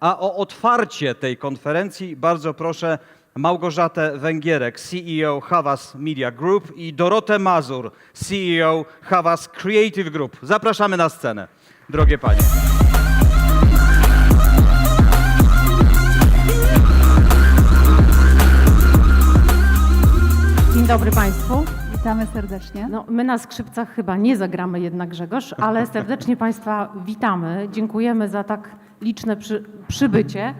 A o otwarcie tej konferencji bardzo proszę Małgorzatę Węgierek, CEO Havas Media Group i Dorotę Mazur, CEO Havas Creative Group. Zapraszamy na scenę, drogie panie. Dzień dobry Państwu. Witamy serdecznie. No, my na skrzypcach chyba nie zagramy jednak Grzegorz, ale serdecznie Państwa witamy. Dziękujemy za tak liczne przy, przybycie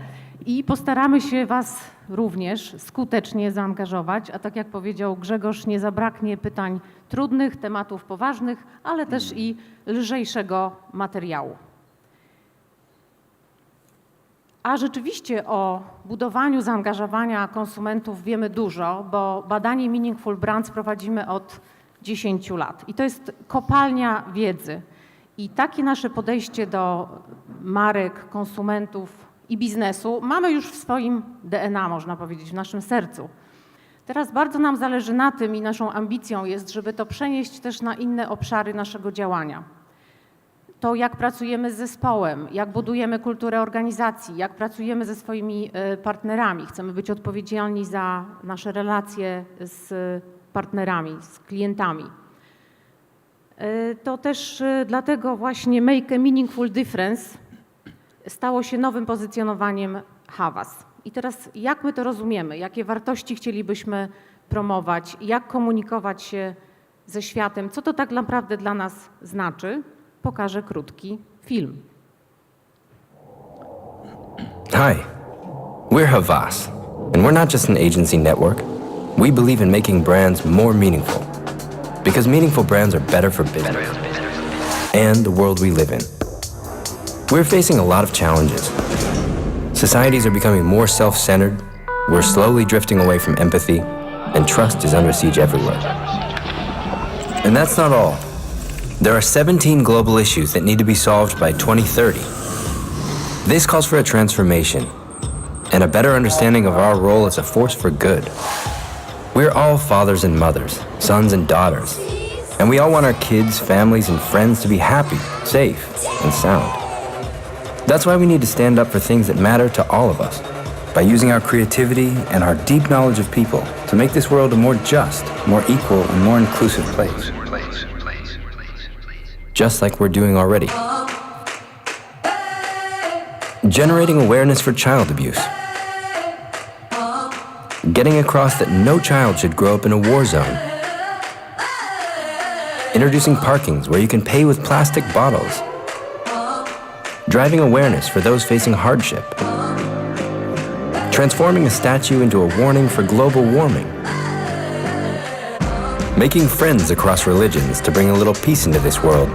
i postaramy się Was również skutecznie zaangażować. A tak jak powiedział Grzegorz, nie zabraknie pytań trudnych, tematów poważnych, ale też i lżejszego materiału. A rzeczywiście o budowaniu zaangażowania konsumentów wiemy dużo, bo badanie Meaningful Brands prowadzimy od 10 lat. I to jest kopalnia wiedzy. I takie nasze podejście do marek, konsumentów i biznesu mamy już w swoim DNA, można powiedzieć, w naszym sercu. Teraz bardzo nam zależy na tym i naszą ambicją jest, żeby to przenieść też na inne obszary naszego działania to, jak pracujemy z zespołem, jak budujemy kulturę organizacji, jak pracujemy ze swoimi e, partnerami. Chcemy być odpowiedzialni za nasze relacje z partnerami, z klientami. E, To też e, dlatego właśnie Make a Meaningful Difference stało się nowym pozycjonowaniem Havas. I teraz jak my to rozumiemy? Jakie wartości chcielibyśmy promować? Jak komunikować się ze światem? Co to tak naprawdę dla nas znaczy? Pokażę krótki film. Hi, we're Havas, and we're not just an agency network. We believe in making brands more meaningful. Because meaningful brands are better for business and the world we live in. We're facing a lot of challenges. Societies are becoming more self centered, we're slowly drifting away from empathy, and trust is under siege everywhere. And that's not all. There are 17 global issues that need to be solved by 2030. This calls for a transformation and a better understanding of our role as a force for good. We're all fathers and mothers, sons and daughters, and we all want our kids, families, and friends to be happy, safe, and sound. That's why we need to stand up for things that matter to all of us by using our creativity and our deep knowledge of people to make this world a more just, more equal, and more inclusive place. Just like we're doing already. Generating awareness for child abuse, getting across that no child should grow up in a war zone, introducing parkings where you can pay with plastic bottles, driving awareness for those facing hardship, transforming a statue into a warning for global warming. Making friends across religions to bring a little peace into this world.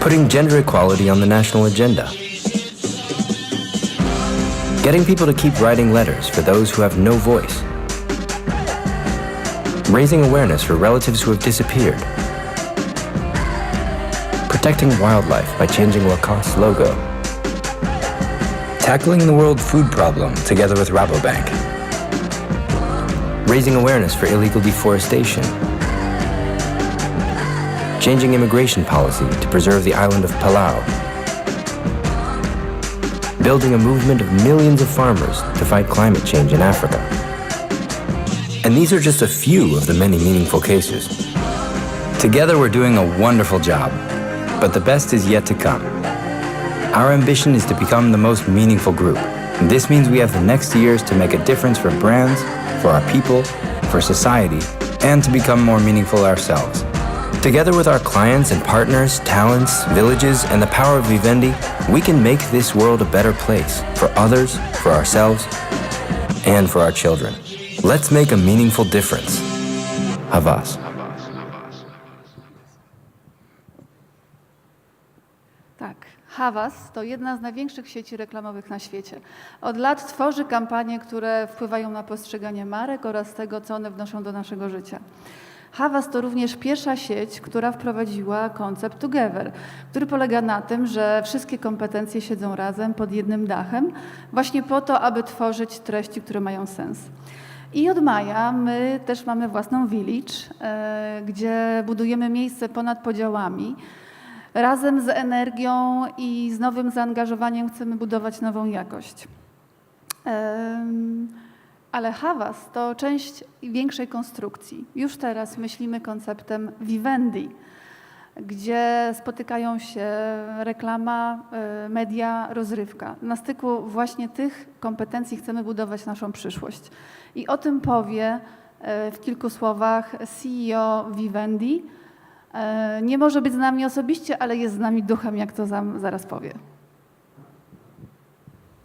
Putting gender equality on the national agenda getting people to keep writing letters for those who have no voice, raising awareness for relatives who have disappeared, protecting wildlife by changing Lacoste's logo, tackling the world food problem together with Rabobank, raising awareness for illegal deforestation, changing immigration policy to preserve the island of Palau, building a movement of millions of farmers to fight climate change in Africa. And these are just a few of the many meaningful cases. Together, we're doing a wonderful job, but the best is yet to come. Our ambition is to become the most meaningful group. And this means we have the next years to make a difference for brands, for our people, for society, and to become more meaningful ourselves. Together with our clients and partners, talents, villages, and the power of Vivendi, we can make this world a better place for others, for ourselves, and for our children. Let's make a meaningful difference. Havas. Havas to jedna z największych sieci reklamowych na świecie. Od lat tworzy kampanie, które wpływają na postrzeganie marek oraz tego, co one wnoszą do naszego życia. Havas to również pierwsza sieć, która wprowadziła koncept Together, który polega na tym, że wszystkie kompetencje siedzą razem pod jednym dachem, właśnie po to, aby tworzyć treści, które mają sens. I od maja my też mamy własną village, e, gdzie budujemy miejsce ponad podziałami, Razem z energią i z nowym zaangażowaniem chcemy budować nową jakość. Ale Havas to część większej konstrukcji. Już teraz myślimy konceptem Vivendi, gdzie spotykają się reklama, y, media, rozrywka. Na styku właśnie tych kompetencji chcemy budować naszą przyszłość. I o tym powie y, w kilku słowach CEO Vivendi. Y, Nie może być z nami osobiście, ale jest z nami duchem, jak to zaraz powie.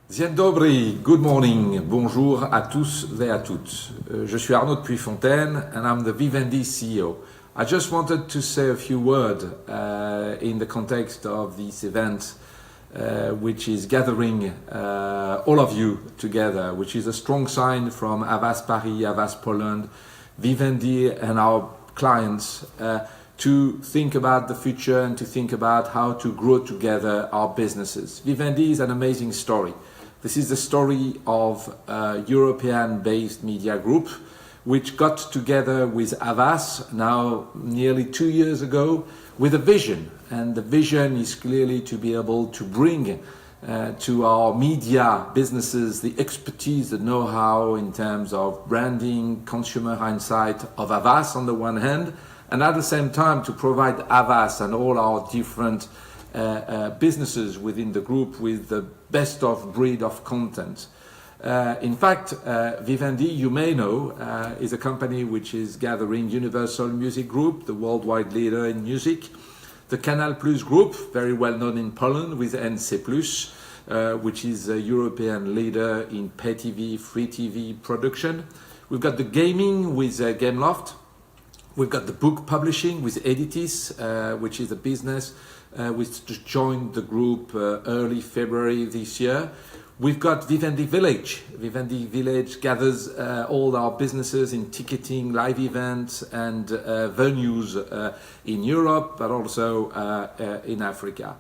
Dzień dobry, good morning, bonjour à tous et à toutes. Uh, Je suis Arnaud Puyfontaine and I'm the Vivendi CEO. I just wanted to say a few words uh, in the context of this event, uh, which is gathering uh, all of you together, which is a strong sign from Avas Paris, Avas Poland, Vivendi, and our clients uh, to think about the future and to think about how to grow together our businesses. Vivendi is an amazing story. This is the story of a European based media group which got together with Avas now nearly two years ago with a vision. And the vision is clearly to be able to bring uh, to our media businesses the expertise, the know how in terms of branding, consumer insight of Avas on the one hand, and at the same time to provide Avas and all our different uh, uh, businesses within the group with the best of breed of content. Uh, in fact, uh, Vivendi, you may know, uh, is a company which is gathering Universal Music Group, the worldwide leader in music, the Canal Plus Group, very well known in Poland with NC Plus, uh, which is a European leader in pay TV, free TV production. We've got the gaming with Gameloft, We've got the book publishing with Editis, uh, which is a business uh, which just joined the group uh, early February this year. We've got Vivendi Village. Vivendi Village gathers uh, all our businesses in ticketing, live events, and uh, venues uh, in Europe, but also in Africa.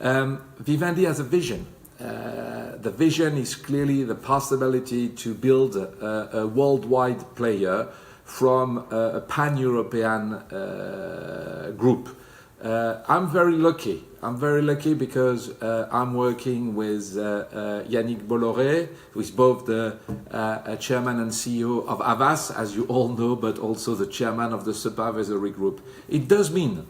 Um, Vivendi has a vision. The vision is clearly the possibility to build a, a worldwide player from a, a pan-European uh, group. Uh, I'm very lucky. I'm very lucky because uh, I'm working with uh, uh, Yannick Bolloré, who is both the uh, uh, chairman and CEO of Avas, as you all know, but also the chairman of the supervisory group. It does mean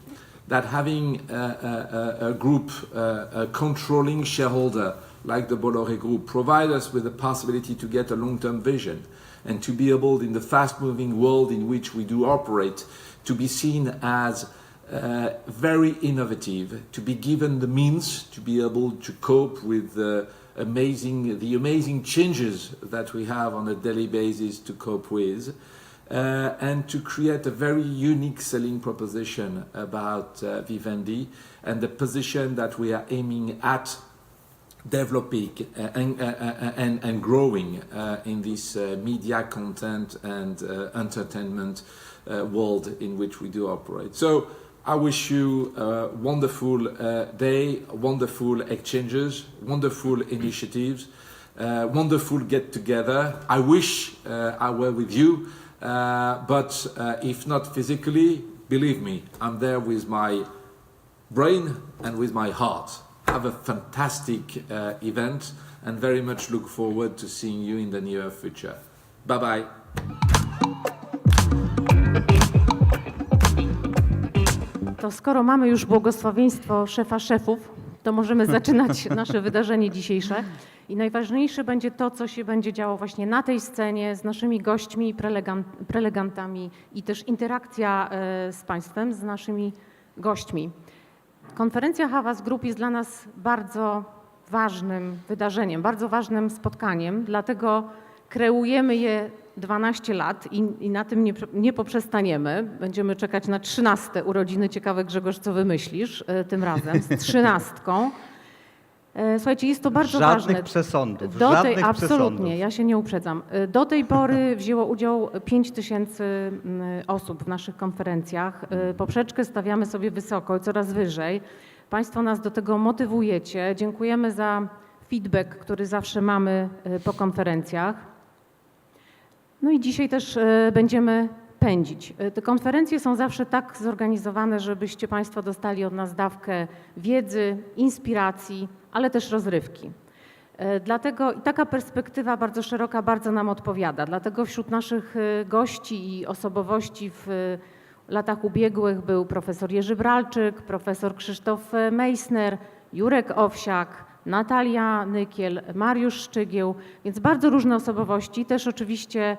that having a, a, a- group, uh, a controlling shareholder like the Bolloré Group, provides us with the possibility to get a long-term vision and to be able, in the fast-moving world in which we do operate, to be seen as uh, very innovative, to be given the means to be able to cope with the amazing, the amazing changes that we have on a daily basis to cope with, uh, and to create a very unique selling proposition about uh, Vivendi and the position that we are aiming at developing uh, and, uh, uh, and, and growing uh, in this uh, media content and uh, entertainment world in which we do operate. So I wish you a wonderful day, wonderful exchanges, wonderful initiatives, wonderful get together. I wish I were with you, but if not physically, believe me, I'm there with my brain and with my heart. Have a fantastic uh, event and very much look forward to seeing you in the near future. Bye bye. To skoro mamy już błogosławieństwo szefa szefów, to możemy zaczynać nasze wydarzenie dzisiejsze. I najważniejsze będzie to, co się będzie działo właśnie na tej scenie z naszymi gośćmi, prelegan- prelegantami i też interakcja e, z Państwem, z naszymi gośćmi. Konferencja Havas Group jest dla nas bardzo ważnym wydarzeniem, bardzo ważnym spotkaniem, dlatego kreujemy je 12 lat i, i na tym nie, nie poprzestaniemy. Będziemy czekać na 13 urodziny. Ciekawe Grzegorz, co wymyślisz e, tym razem z trzynastką. E, Słuchajcie, jest to bardzo Żadnych ważne. przesądów, Do tej, żadnych absolutnie, przesądów. ja się nie uprzedzam. Y, Do tej pory wzięło udział 5 tysięcy mm, osób w naszych konferencjach. Y, Poprzeczkę stawiamy sobie wysoko i coraz wyżej. Państwo nas do tego motywujecie. Dziękujemy za feedback, który zawsze mamy po konferencjach. No i dzisiaj też będziemy pędzić. Y, Te konferencje są zawsze tak zorganizowane, żebyście Państwo dostali od nas dawkę wiedzy, inspiracji, ale też rozrywki. E, Dlatego i taka perspektywa bardzo szeroka bardzo nam odpowiada. Dlatego wśród naszych e, gości i osobowości w e, latach ubiegłych był profesor Jerzy Bralczyk, profesor Krzysztof e, Meissner, Jurek Owsiak, Natalia Nykiel, Mariusz Szczygieł, więc bardzo różne osobowości, też oczywiście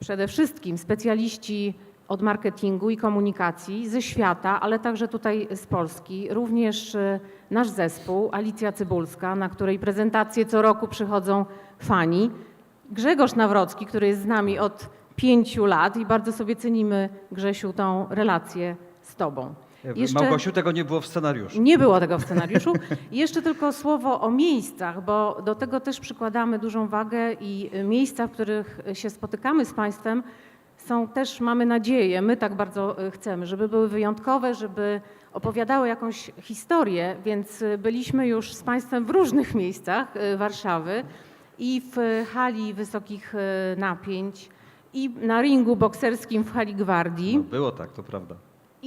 przede wszystkim specjaliści od marketingu i komunikacji ze świata, ale także tutaj z Polski. Również e, nasz zespół, Alicja Cybulska, na której prezentacje co roku przychodzą fani. Grzegorz Nawrocki, który jest z nami od pięciu lat i bardzo sobie cenimy, Grzesiu, tą relację z Tobą. Jeszcze- Małgosiu, tego nie było w scenariuszu. nie było tego w scenariuszu. Jeszcze tylko słowo o miejscach, bo do tego też przykładamy dużą wagę i y, miejsca, w których się spotykamy z Państwem, są też, mamy nadzieję, my tak bardzo chcemy, żeby były wyjątkowe, żeby opowiadały jakąś historię, więc byliśmy już z Państwem w różnych miejscach Warszawy i w hali wysokich napięć, i na ringu bokserskim w hali Gwardii. No, było tak, to prawda.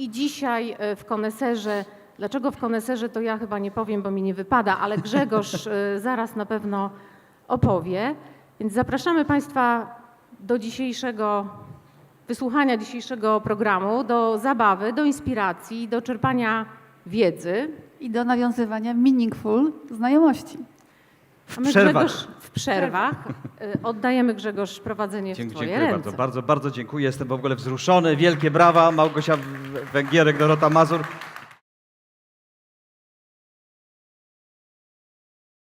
I dzisiaj e, w koneserze, dlaczego w koneserze to ja chyba nie powiem, bo mi nie wypada, ale Grzegorz e, zaraz na pewno opowie. Więc zapraszamy Państwa do dzisiejszego wysłuchania dzisiejszego programu, do zabawy, do inspiracji, do czerpania wiedzy. I do nawiązywania meaningful znajomości. My przerwach. Grzegorz w przerwach. e, Oddajemy Grzegorz prowadzenie w Dziękuję, Twoje dziękuję ręce. bardzo, bardzo, bardzo dziękuję. Jestem w ogóle wzruszony. Wielkie brawa. Małgosia W- Węgierek, Dorota Mazur.